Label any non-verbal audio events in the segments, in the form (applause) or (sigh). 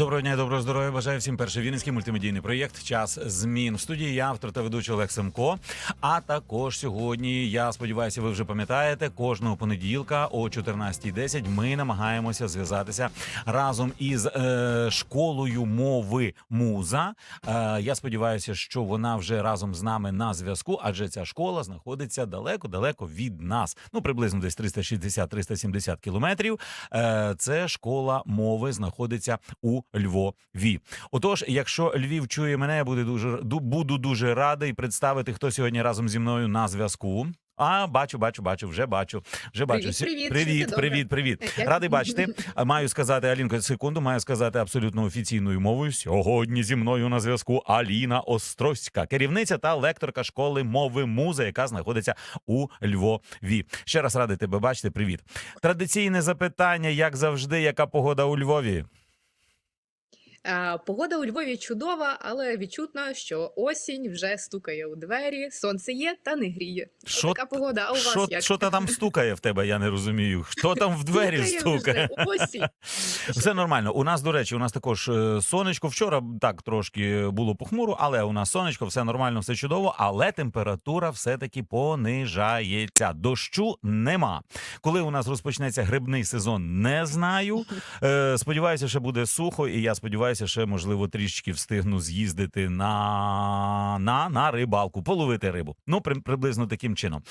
Доброго дня, доброго здоров'я. Бажаю всім перший вінницький мультимедійний проєкт Час змін в студії. Я автор та ведучий Олег Семко. А також сьогодні я сподіваюся, ви вже пам'ятаєте, кожного понеділка о 14.10 ми намагаємося зв'язатися разом із е, школою мови Муза. Е, я сподіваюся, що вона вже разом з нами на зв'язку, адже ця школа знаходиться далеко-далеко від нас. Ну приблизно десь 360-370 кілометрів. Е, це школа мови знаходиться у Львові. Отож, якщо Львів чує мене, я буду дуже ду- буду дуже радий представити, хто сьогодні разом зі мною на зв'язку. А бачу, бачу, бачу, вже бачу. Вже бачу. Привіт, привіт, привіт, привіт, привіт. Радий бачити. Маю сказати Алінко, секунду, маю сказати абсолютно офіційною мовою. Сьогодні зі мною на зв'язку Аліна Острозька, керівниця та лекторка школи мови муза, яка знаходиться у Львові. Ще раз радий тебе бачити. Привіт. Традиційне запитання, як завжди, яка погода у Львові? Е, Погода у Львові чудова, але відчутно, що осінь вже стукає у двері, сонце є та не гріє. Що- Така погода. А у вас як? що та там стукає в тебе? Я не розумію. Хто там в двері стукає? осінь. (laughs) Все нормально. У нас, до речі, у нас також е, сонечко. Вчора так трошки було похмуро, але у нас сонечко, все нормально, все чудово. Але температура все-таки понижається. Дощу нема. Коли у нас розпочнеться грибний сезон, не знаю. Е, сподіваюся, що буде сухо, і я сподіваюся, ще можливо трішечки встигну з'їздити на, на, на рибалку, половити рибу. Ну, при, приблизно таким чином.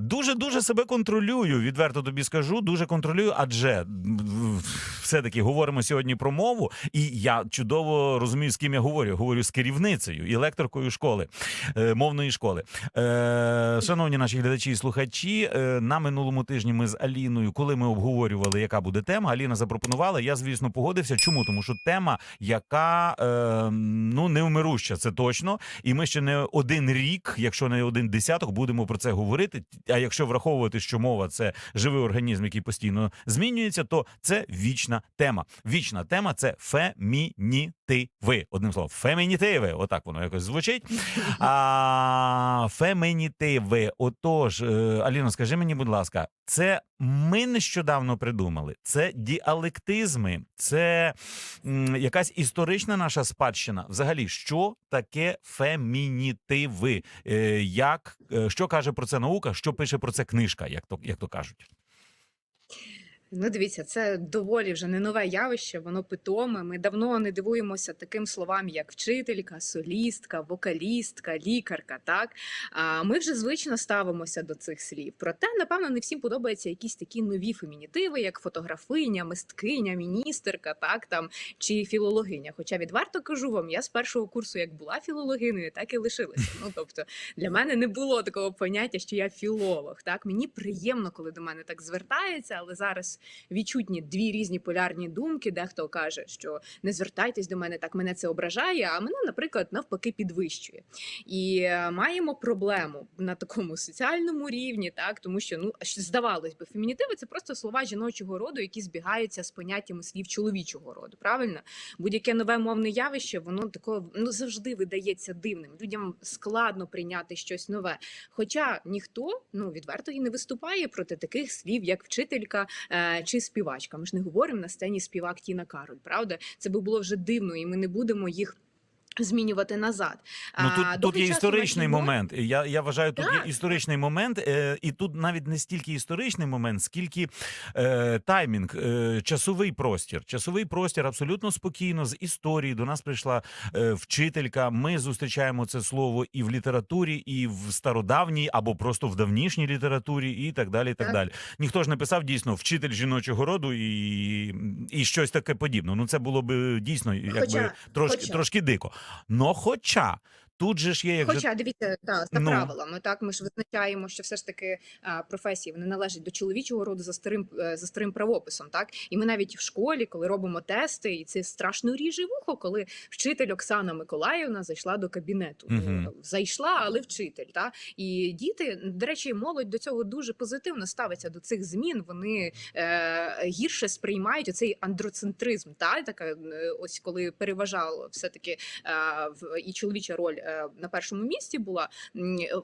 Дуже дуже себе контролюю. Відверто тобі скажу, дуже контролюю, адже все-таки говоримо сьогодні про мову, і я чудово розумію, з ким я говорю. Говорю з керівницею і лекторкою школи, е, мовної школи. Е, Шановні наші глядачі і слухачі, е, на минулому тижні ми з Аліною, коли ми обговорювали, яка буде тема, Аліна запропонувала. Я, звісно, погодився. Чому? Тому що тема, яка е, ну невмируща, це точно. І ми ще не один рік, якщо не один десяток, будемо про це говорити. А якщо враховувати, що мова це живий організм, який постійно змінюється, то це вічна тема. Вічна тема це фемінітиви. Одним словом, фемінітиви. Отак воно якось звучить. А, фемінітиви. Отож, е, Аліно, скажи мені, будь ласка, це ми нещодавно придумали. Це діалектизми, це якась історична наша спадщина. Взагалі, що таке фемінітиви? Е, як, е, що каже про це наука? Що пише про це книжка, як то, як то кажуть? Ну, дивіться, це доволі вже не нове явище, воно питоме. Ми давно не дивуємося таким словам, як вчителька, солістка, вокалістка, лікарка. Так а ми вже звично ставимося до цих слів. Проте, напевно, не всім подобаються якісь такі нові фемінітиви, як фотографиня, мисткиня, міністерка, так там чи філологиня. Хоча відверто кажу вам, я з першого курсу як була філологиною, так і лишилася. Ну тобто для мене не було такого поняття, що я філолог. Так мені приємно, коли до мене так звертаються, але зараз відчутні дві різні полярні думки. Дехто каже, що не звертайтесь до мене, так мене це ображає. А мене, наприклад, навпаки, підвищує. І е, маємо проблему на такому соціальному рівні, так тому що ну здавалось би, фемінітиви це просто слова жіночого роду, які збігаються з поняттями слів чоловічого роду. Правильно, будь-яке нове мовне явище, воно такого ну завжди видається дивним. Людям складно прийняти щось нове. Хоча ніхто ну відверто і не виступає проти таких слів, як вчителька е, чи співачка. Ми ж не говоримо на сцені співак Тіна Кароль. Правда, це би було вже дивно, і ми не будемо їх. Змінювати назад. Ну А, тут, тут є історичний нашій момент. Я, я вважаю, тут є історичний момент, е, і тут навіть не стільки історичний момент, скільки е, таймінг, е, часовий простір. Часовий простір абсолютно спокійно з історії. До нас прийшла е, вчителька. Ми зустрічаємо це слово і в літературі, і в стародавній, або просто в давнішній літературі, і так далі. І так, Так. далі. Ніхто ж не писав дійсно вчитель жіночого роду і, і щось таке подібне. Ну це було б дійсно якби Хоча- трошки, хоча. трошки дико. Но хоча тут же ж є як Хоча дивіться, да, за Ну. правилами, так ми ж визначаємо, що все ж таки а, професії вони належать до чоловічого роду за старим е, за старим правописом. Так і ми навіть в школі, коли робимо тести, і це страшно ріже вухо, коли вчитель Оксана Миколаївна зайшла до кабінету. Ну, зайшла, але вчитель. Та і діти, до речі, молодь до цього дуже позитивно ставиться до цих змін. Вони е, гірше сприймають оцей андроцентризм. Та така е, ось коли переважало все таки е, в і чоловіча роль на першому місці була.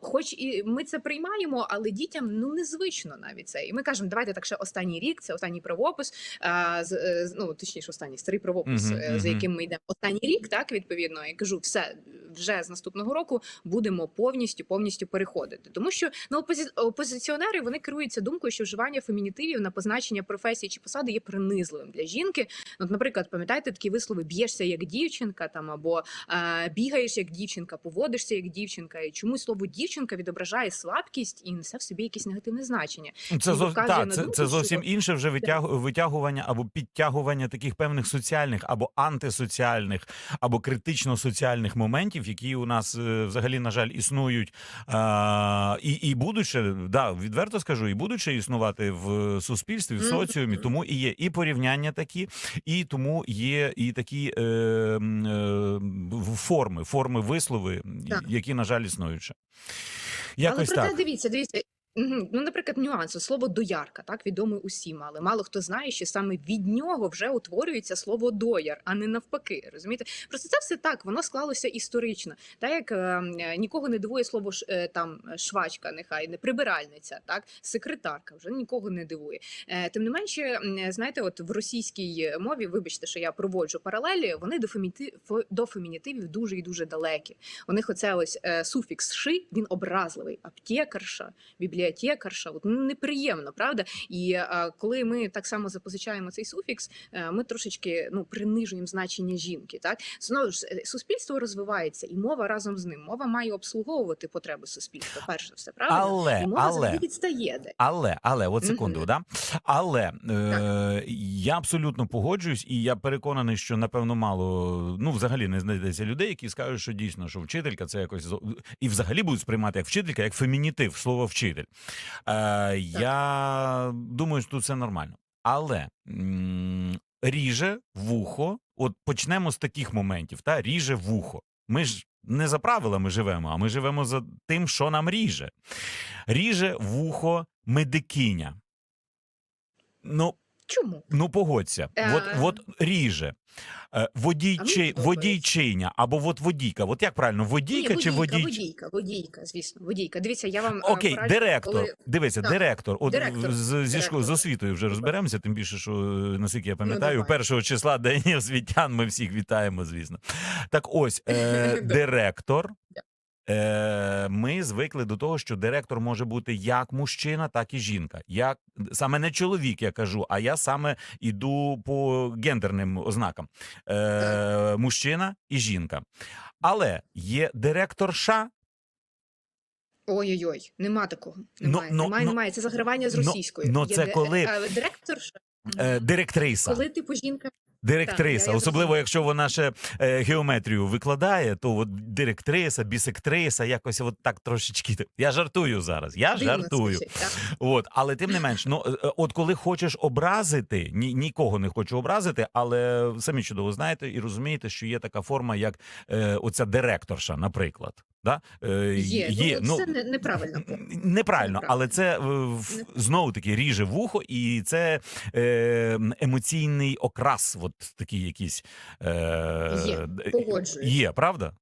Хоч і ми це приймаємо, але дітям ну незвично навіть це. І ми кажемо, давайте так ще останній рік, це останній правопис, е, з- е, ну точніше, останній старий правопис, Мгм, е, за мгм. яким ми йдемо. Останній рік, так відповідно, я кажу, все вже з наступного року будемо повністю повністю переходити. Тому що ну, опозі... опозиціонери вони керуються думкою, що вживання фемінітивів на позначення професії чи посади є принизливим для жінки. Ну, От, наприклад, пам'ятаєте такі вислови б'єшся як дівчинка, там або е, бігаєш як дівчинка, поводишся як дівчинка. І чомусь слово дівчинка відображає слабкість і несе в собі якесь негативне значення. Ну, Це, зов... на це, думку, це зовсім що- інше вже витяг... витягування або підтягування таких певних соціальних або антисоціальних, або критично-соціальних моментів, які у нас е, взагалі, на жаль, існують а, і, і будуть ще, да, відверто скажу, і будуть ще існувати в суспільстві, в соціумі. Тому і є і порівняння такі, і тому є і такі е, е, форми, форми вислови, Так. які, на жаль, існують ще. Якось але проте так. дивіться, дивіться. Ну, наприклад, нюанси. Слово доярка, так відоме усім, але мало хто знає, що саме від нього вже утворюється слово дояр, а не навпаки. Розумієте? Просто це все так, воно склалося історично. Так як е, е, нікого не дивує слово ш- е, там швачка, нехай не прибиральниця, так секретарка вже нікого не дивує. Е, тим не менше, м, знаєте, от в російській мові, вибачте, що я проводжу паралелі, вони до феміти... до фемінітивів дуже і дуже далекі. У них оце ось е, суфікс ши, він образливий. Аптекарша, бібліотекарша, от ну, неприємно, правда? І е, коли ми так само запозичаємо цей суфікс, е, ми трошечки ну принижуємо значення жінки. Так знову ж е, суспільство розвивається, і мова разом з ним. Мова має обслуговувати потреби суспільства. Перше все, правда? Але, і мова але, завжди відстає де. Але, але, от секунду, Мгм. да? Але е, я абсолютно погоджуюсь, і я переконаний, що напевно мало ну взагалі не знайдеться людей, які скажуть, що дійсно, що вчителька це якось і взагалі будуть сприймати як вчителька, як фемінітив, слово вчитель. Е, я думаю, що тут все нормально. Але м, ріже вухо, от почнемо з таких моментів, та ріже вухо. Ми ж не за правилами живемо, а ми живемо за тим, що нам ріже. Ріже вухо медикиня. Ну, Чому? ну погодься, Е, от, от ріже. Е, Водійчи, подобається. водійчиня або от водійка. От як правильно, водійка Ні, чи водійка, водійка, водійка, звісно, водійка. Дивіться, я вам е, Окей, пораджу, директор. коли- Дивися, Так. директор. От Директор. з, зі Директор. з освітою вже розберемося, тим більше, що е, наскільки я пам'ятаю, давай. першого числа День освітян ми всіх вітаємо, звісно. Так ось, е, (laughs) директор. Е, ми звикли до того, що директор може бути як мужчина, так і жінка. Як саме не чоловік, я кажу, а я саме іду по гендерним ознакам: е, мужчина і жінка. Але є директорша, Ой-ой-ой, нема такого. Немає, ну, немає, ну, немає. Це загравання з ну, російською. ну, це де- коли- е, директорша. е, директриса. Коли типу жінка Директриса, Так, я- я особливо зрозуміла. якщо вона ще е, геометрію викладає, то от директриса, бісектриса, якось от так трошечки. Я жартую зараз. Я дивно жартую. звучить. От, але тим не менш, ну е, е, от коли хочеш образити, ні, нікого не хочу образити, але самі чудово знаєте і розумієте, що є така форма, як е, оця директорша, наприклад. Да? Е, Є, ну, це не- неправильно. Неправильно, Неправильно. але це знову таки ріже вухо, і це е, емоційний окрас, от такий якийсь е, Є, д- погоджуюсь. Є, правда?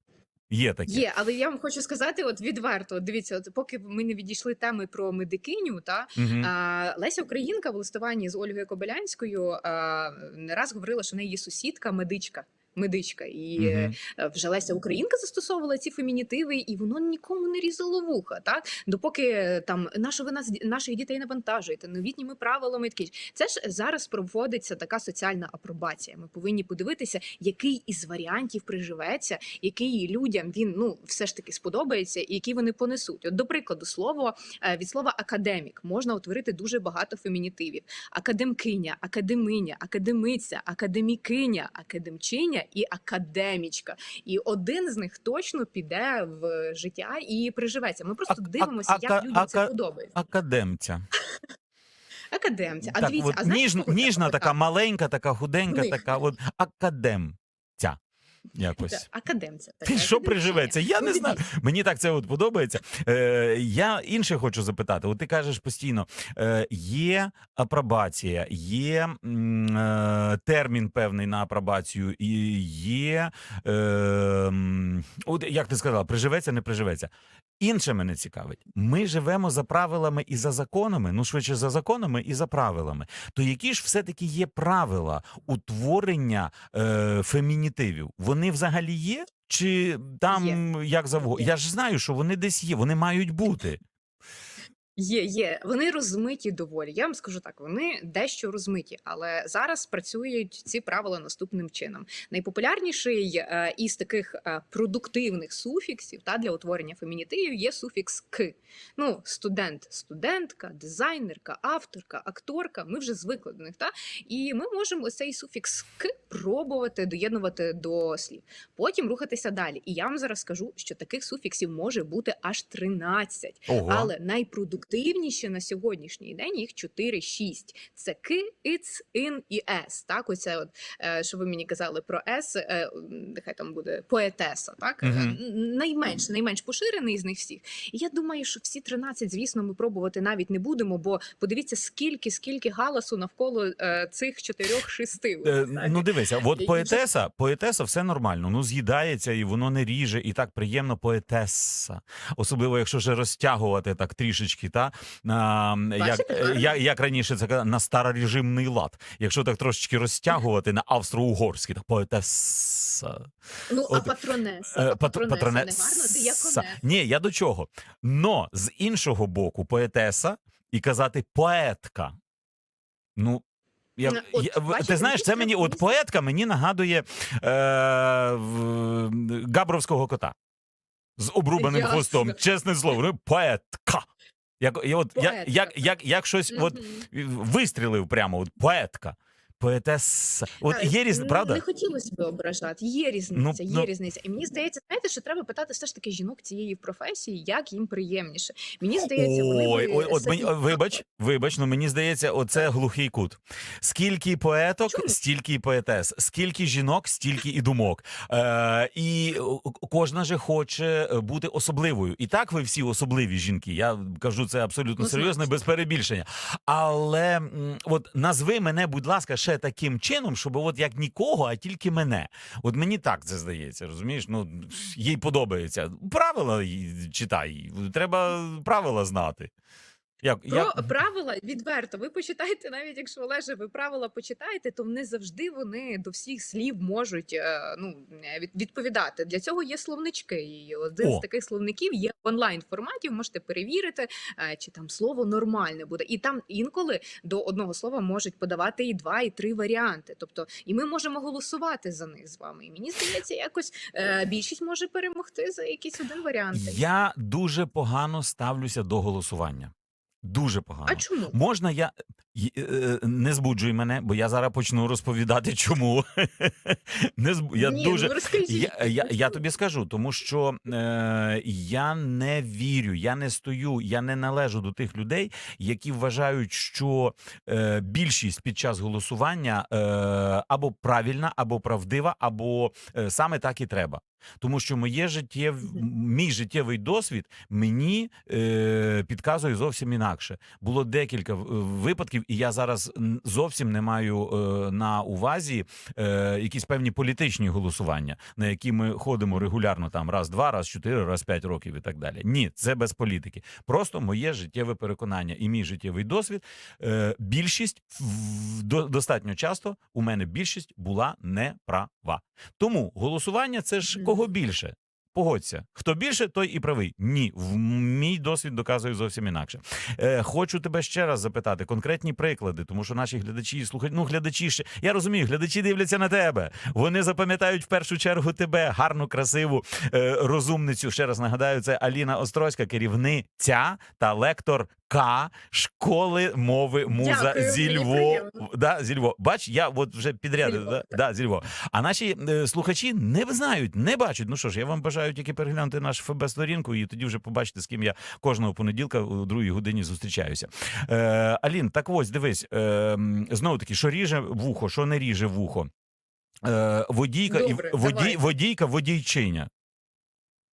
Є таке. Є, але я вам хочу сказати, от відверто, дивіться, от поки ми не відійшли теми про медикиню, та Мгм. а, Леся Українка в листуванні з Ольгою Кобилянською а, не раз говорила, що в неї є сусідка, медичка. Медичка, і Мгм. е, вже Леся Українка застосовувала ці фемінітиви, і воно нікому не різало вуха. Так допоки е, там нащо ви нас наших дітей навантажуєте новітніми правилами. Такі це ж зараз проводиться така соціальна апробація. Ми повинні подивитися, який із варіантів приживеться, який людям він ну все ж таки сподобається, і які вони понесуть. От, до прикладу, слово е, від слова академік можна утворити дуже багато фемінітивів: академкиня, академиня, академиця, академікиня, академчиня і академічка. І один з них точно піде в життя і приживеться. Ми просто а, дивимося, дивимося, як а, людям це подобається. Академця. Академця. А так, дивіться, от а знаєш, ніжна, ніжна така, така маленька, така худенька, Них. така от академця. Якось. Академця. така, що приживеться? Я не знаю. Мені так це от подобається. Е, я інше хочу запитати. От ти кажеш постійно: е, є апробація, є е, термін певний на апробацію, і є. Е, от як ти сказала, приживеться, не приживеться. Інше мене цікавить. Ми живемо за правилами і за законами, ну швидше за законами і за правилами. То які ж все-таки є правила утворення е, фемінітивів? Вони взагалі є? Чи там як завгодно? Я ж знаю, що вони десь є, вони мають бути. Є, є. Вони розмиті доволі. Я вам скажу так, вони дещо розмиті, але зараз працюють ці правила наступним чином. Найпопулярніший е, із таких е, продуктивних суфіксів та для утворення фемінітивів є суфікс к. Ну, студент, студентка, дизайнерка, авторка, акторка. Ми вже звикли до них. Та? І ми можемо ось цей суфікс к пробувати доєднувати до слів. Потім рухатися далі. І я вам зараз скажу, що таких суфіксів може бути аж 13. Ого. Але найпродуктивніші на сьогоднішній день їх 4-6. Це ки, іц, ін і ес. Так, оце от, е, що ви мені казали про ес, е, нехай там буде поетеса, так? Мгм. Найменш, найменш поширений з них всіх. І я думаю, що всі 13, звісно, ми пробувати навіть не будемо, бо подивіться, скільки, скільки галасу навколо цих чотирьох-шести. Е, ну дивися, от поетеса, поетеса все нормально. Ну з'їдається і воно не ріже, і так приємно поетеса. Особливо, якщо вже розтягувати так трішечки, та а, як, е, як, як раніше це казали, на старорежимний лад. Якщо так трошечки розтягувати на австро-угорський, так поетеса. Ну, а от, патронеса, Е, а пат- патронеса не гарно, патронеса. Ні, я до чого? Но з іншого боку, поетеса і казати поетка. Ну. Я, Ну, от, я, бачите, ти знаєш, це мені мені, от поетка мені нагадує е, Габровського кота з обрубаним Ясно. хвостом. Чесне слово, ну, поетка. Як, я, от, як, як, як, як щось от, вистрілив прямо, от, поетка, поетеса. От є різниця, н- правда? Не хотілося б ображати. Є різниця, Ну, є ну. різниця. І мені здається, знаєте, що треба питати все ж таки жінок цієї професії, як їм приємніше. Мені здається, вони Ой, от мені, вибач, вибач, ну мені здається, оце глухий кут. Скільки поеток, Чому? стільки і поетес, скільки жінок, стільки і думок. Е, і кожна же хоче е, бути особливою. І так ви всі особливі жінки. Я кажу це абсолютно Ну, серйозно, без перебільшення. Але от назви мене, будь ласка, ще таким чином, щоб от як нікого, а тільки мене. От мені так це здається, розумієш? Ну їй подобається. Правила читай. Треба правила знати. Як, Про як... правила відверто. Ви почитайте, навіть якщо Олеже, ви правила почитаєте, то не завжди вони до всіх слів можуть е, ну відповідати. Для цього є словнички. І один О. з таких словників є в онлайн форматі. Можете перевірити, е, чи там слово нормальне буде. І там інколи до одного слова можуть подавати і два, і три варіанти. Тобто, і ми можемо голосувати за них з вами. І мені здається, якось е, більшість може перемогти за якийсь один варіант. Я дуже погано ставлюся до голосування. Дуже погано. А чому? Можна я е, не збуджуй мене, бо я зараз почну розповідати, чому. (laughs) Не зб... Я Ні, дуже ну. Я, я, я тобі скажу, тому що е, я не вірю, я не стою, я не належу до тих людей, які вважають, що е, більшість під час голосування е, або правильна, або правдива, або е, саме так і треба. Тому що моє життєв, мій життєвий досвід мені е, підказує зовсім інакше. Було декілька випадків, і я зараз зовсім не маю е, на увазі е, якісь певні політичні голосування, на які ми ходимо регулярно там раз, два, раз, чотири, раз п'ять років і так далі. Ні, це без політики. Просто моє життєве переконання і мій життєвий досвід. Е, більшість в- до, достатньо часто у мене більшість була неправа. Тому голосування це ж. Кого більше. Погодься, хто більше, той і правий. Ні, в мій досвід доказує зовсім інакше. Е, хочу тебе ще раз запитати конкретні приклади, тому що наші глядачі слухають. Ну, глядачі ще я розумію, глядачі дивляться на тебе. Вони запам'ятають в першу чергу тебе, гарну, красиву е, розумницю. Ще раз нагадаю, це Аліна Острозька, керівниця та лектор К школи мови муза Дякую, зі Львова. Да, зі Львова. Бач, я от вже підряд. Зі Да, да, зі Львова. А наші е, слухачі не знають, не бачать. Ну що ж, я вам бажаю тільки переглянути нашу ФБ сторінку і тоді вже побачите, з ким я кожного понеділка у другій годині зустрічаюся. Е, Алін, так ось дивись, е, знову таки, що ріже вухо, що не ріже вухо. Е, водійка Добре, і водій, водійка, водійчиня.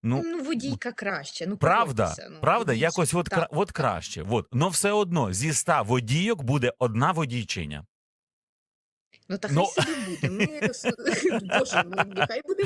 Ну, Ну, водійка краще. Ну, Правда, ну, правда, водійчик. якось от, Так, от краще. От. Но все одно зі ста водійок буде одна водійчиня. Ну, та Ну. хай собі буде. Ми, (laughs) Боже, ну, нехай буде.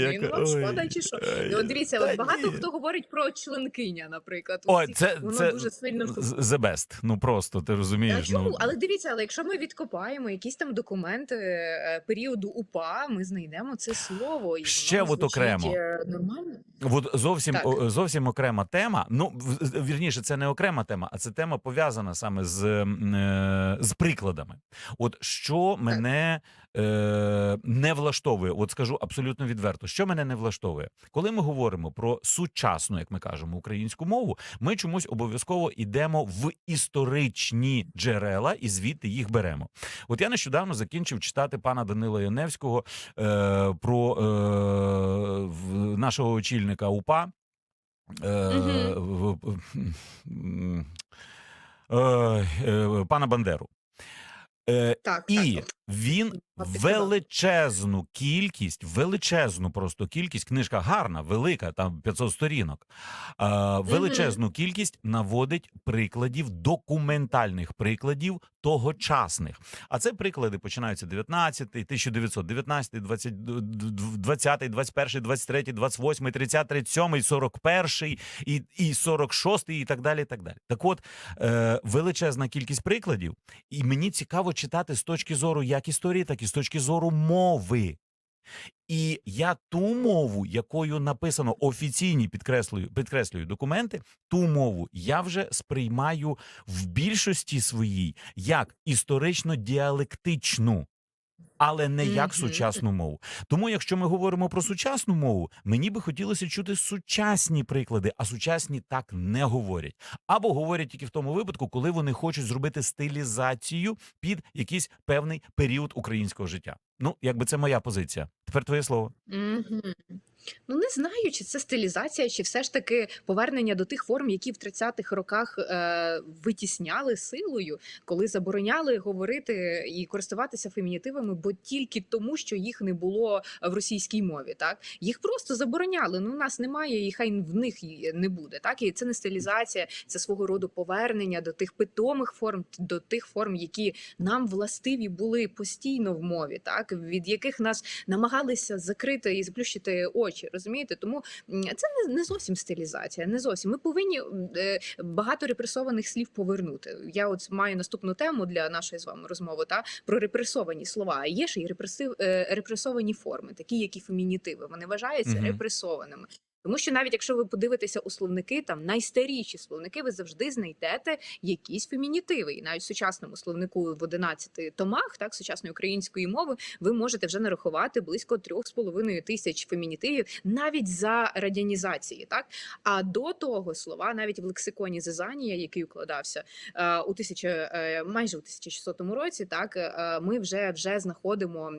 Як- Ну, вам шкода чи що? Ну, от дивіться, та от багато ні. хто говорить про членкиня, наприклад. Ой, це, дуже сильно the best. Ну просто ти розумієш. чому? Ну, Але дивіться, але якщо ми відкопаємо якісь там документи е, періоду УПА, ми знайдемо це слово. І Ще от окремо. е, Нормально. От зовсім зовсім окрема тема. Ну вірніше, це не окрема тема, а це тема пов'язана саме з, е, з прикладами. От що мене е, не влаштовує, от скажу абсолютно відверто, що мене не влаштовує, коли ми говоримо про сучасну, як ми кажемо, українську мову, ми чомусь обов'язково йдемо в історичні джерела і звідти їх беремо. От я нещодавно закінчив читати пана Данила Яневського е, про е, нашого очільника УПА. Е, е, пана Бандеру. Е, Так, і так. Він величезну кількість, величезну просто кількість, книжка гарна, велика, там 500 сторінок. Е, величезну кількість наводить прикладів, документальних прикладів тогочасних. А це приклади починаються 19, 1919, 20, 20, 21, 23, 28, 30, 37, 41 і, і 46 і так далі. і Так далі. Так от, е, величезна кількість прикладів, і мені цікаво читати з точки зору як історії, так і з точки зору мови. І я ту мову, якою написано офіційні підкреслюю, підкреслюю документи, ту мову я вже сприймаю в більшості своїй як історично діалектичну. Але не як сучасну мову. Тому, якщо ми говоримо про сучасну мову, мені би хотілося чути сучасні приклади, а сучасні так не говорять. Або говорять тільки в тому випадку, коли вони хочуть зробити стилізацію під якийсь певний період українського життя. Ну, якби це моя позиція. Тепер твоє слово. Ну, не знаю, чи це стилізація, чи все ж таки повернення до тих форм, які в 30-х роках е, витісняли силою, коли забороняли говорити і користуватися фемінітивами, бо тільки тому, що їх не було в російській мові. Так їх просто забороняли. Ну, у нас немає, і хай в них не буде. Так і це не стилізація, це свого роду повернення до тих питомих форм, до тих форм, які нам властиві були постійно в мові, так від яких нас намагалися закрити і заплющити очі. Розумієте? Тому це не, не зовсім стилізація, не зовсім. Ми повинні е, багато репресованих слів повернути. Я от маю наступну тему для нашої з вами розмови та про репресовані слова. Є ж і репресив, е, репресовані форми, такі як і фемінітиви. Вони вважаються угу. репресованими. Тому що навіть якщо ви подивитеся у словники, там найстаріші словники, ви завжди знайдете якісь фемінітиви. І навіть в сучасному словнику в 11 томах, так сучасної української мови, ви можете вже нарахувати близько 3,5 тисяч фемінітивів навіть за радянізації. Так а до того слова, навіть в лексиконі Зезанія, який укладався е, у тисяча е, майже у 1600 році, так е, ми вже вже знаходимо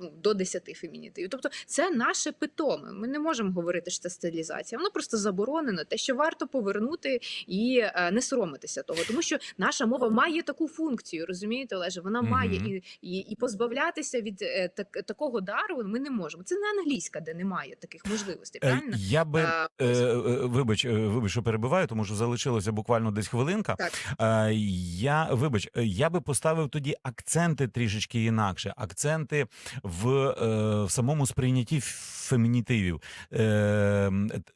ну, до 10 фемінітивів. Тобто, це наше питоме. Ми не можемо говорити, що це стилізація. Воно просто заборонено. Те, що варто повернути і е, не соромитися того, тому що наша мова має таку функцію, розумієте, Олеже? Вона Мгм. має і, і, і позбавлятися від е, так, такого дару. Ми не можемо. Це не англійська, де немає таких можливостей. Е, Правильно? Я би А, е, вибач, вибач, що перебиваю, тому що залишилося буквально десь хвилинка. Так. Е, Я вибач, я би поставив тоді акценти трішечки інакше. Акценти в, е, в самому сприйнятті фемінітивів. Е, в-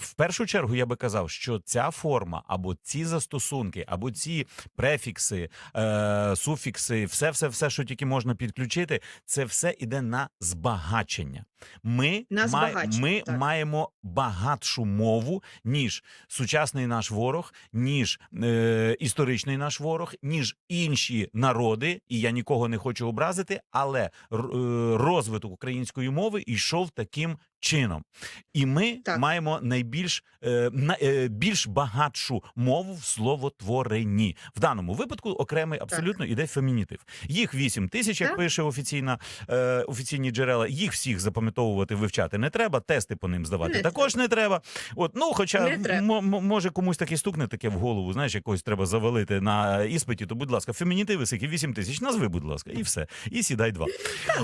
в першу чергу я би казав, що ця форма або ці застосунки, або ці префікси, е, суфікси, все, все, все, що тільки можна підключити, це все іде на збагачення. Ми, На збагачення, ми так. маємо багатшу мову, ніж сучасний наш ворог, ніж е, історичний наш ворог, ніж інші народи. І я нікого не хочу образити, але е, розвиток української мови йшов таким чином. І ми Так. маємо найбільш е, на, е, більш багатшу мову в словотворенні. В даному випадку окремий абсолютно іде фемінітив. Їх 8 тисяч, як Так. пише офіційна е, офіційні джерела. Їх всіх запам'ятовувати, вивчати не треба. Тести по ним здавати Не також не треба. От ну, хоча може комусь таки стукне таке в голову. Знаєш, якось треба завалити на іспиті. То, будь ласка, фемінітиви скільки 8 тисяч. Назви, будь ласка, і все. І сідай два.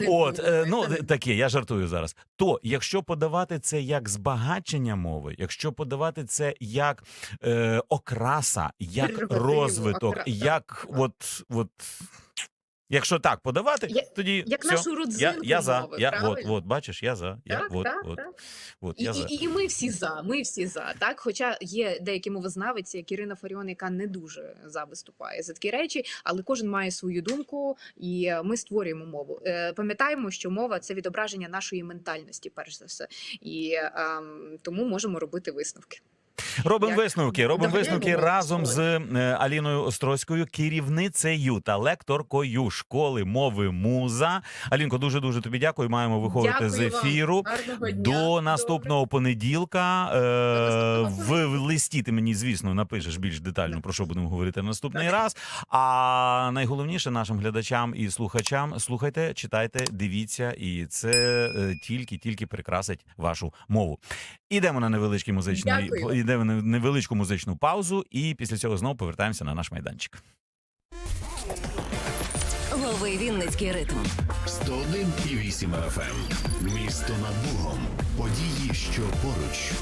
От, е, ну таке, я жартую зараз. То якщо подавати це як збагачення мови, якщо подавати це як е, окраса, як розвиток, як от, от. Якщо так подавати, Я- тоді Як все. нашу я, родзинку я за. мови, Я, от, правильно? от, бачиш, я за. Я, Так, от, так, от, так. от, І, за. і, і ми всі за, ми всі за. Так, хоча є деякі мовознавиці, як Ірина Фаріон, яка не дуже за виступає за такі речі, але кожен має свою думку, і ми створюємо мову. Е, Пам'ятаємо, що мова це відображення нашої ментальності, перш за все, і ем, тому можемо робити висновки. Робимо висновки. Робимо висновки разом з е, Аліною Острозькою, керівницею та лекторкою школи мови муза. Алінко, дуже дуже тобі дякую. Маємо виходити з Дякую вам. ефіру. Дня. До наступного понеділка. Е, в листі ти мені, звісно, напишеш більш детально про що будемо говорити наступний раз. А найголовніше нашим глядачам і слухачам слухайте, читайте, дивіться, і це е, тільки тільки прикрасить вашу мову. Ідемо на невеличкий музичний Дякую. в на невеличку музичну паузу, і після цього знову повертаємося на наш майданчик. Лови Вінницький ритм. 101,8 FM. Місто над Богом. Події, що поруч.